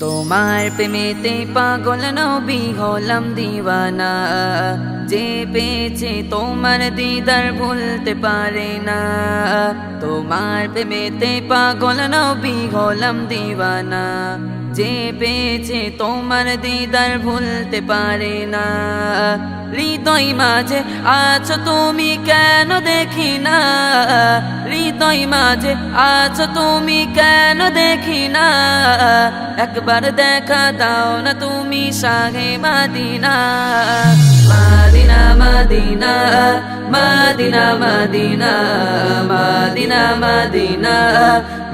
তোমার প্রেমেতে পাগল নবী হলাম দিওয়ানা। যে পেয়েছে তোমার দিদার ভুলতে পারে না। তোমার প্রেমেতে পাগল নবী হলাম দিওয়ানা। যে পেয়েছে তোমার দিদার ভুলতে পারে না। হৃদয় মাঝে আছো তুমি কেন দেখি না? হৃদয় মাঝে আছো তুমি কেন দেখি না? একবার দেখা দাও না তুমি সাহে মাদিনা। মাদিনা মাদিনা মাদিনা মাদিনা মাদিনা মাদিনা।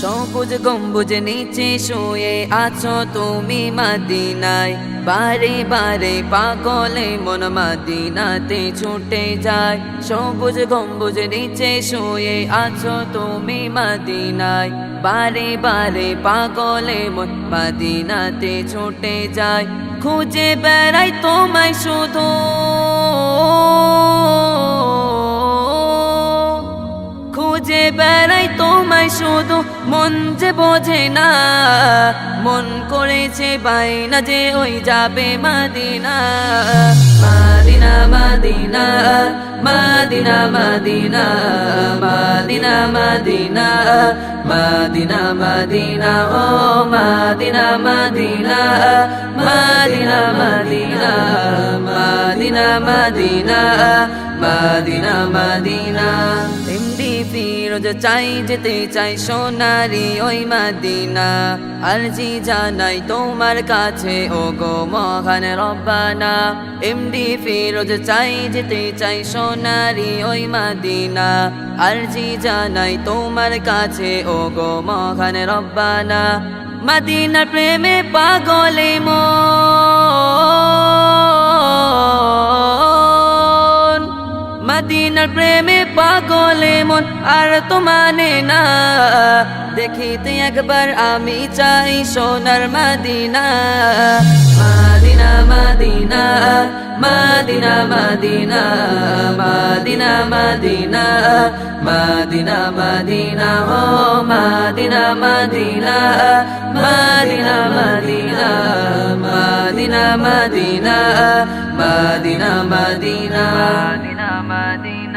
সবুজ গম্বুজ নিচে শুয়ে আছো তুমি মাদিনায়। বারে বারে পাগলে মন মাদিনাতে ছুটে যায়। সবুজ গম্বুজ নিচে শুয়ে আছো তুমি মাদিনায়। বারে বারে পাগলে মন মাদিনাতে ছুটে যায়। খুঁজে বেড়াই তোমায় শুধু। খুঁজে বেড়াই তোমায় শুধু মন যে বোঝে না মন করেছে বাইনা যে ওই যাবে মাদিনা মাদিনা মাদিনা মাদিনা মাদিনা মাদিনা মাদিনা মাদিনা মাদিনা ও মাদিনা মাদিনা মাদিনা মাদিনা মাদিনা মাদিনা মাদিনা মাদিনা ফিরোজ চাই, যেতে চাই সোনারি ওই মাদিনা। আরজি জানাই তোমার কাছে ও গো মহান রব্বানা। এমডি ফিরোজ চাই, যেতে চাই সোনারি ওই মাদিনা। আরজি জানাই তোমার কাছে ও গো মহান রব্বানা। মাদিনার প্রেমে পাগলে মন। মদিনার প্রেমে পাগলে মন আর তো মানে না দেখিতে একবার আমি চাই সোনার মদিনা মাদিনা মাদিনা মাদিনা মাদিনা মাদিনা মাদিনা মাদিনা মাদিনা ও মাদিনা মাদিনা মাদিনা মাদিনা মাদিনা মাদিনা মাদিনা মাদিনা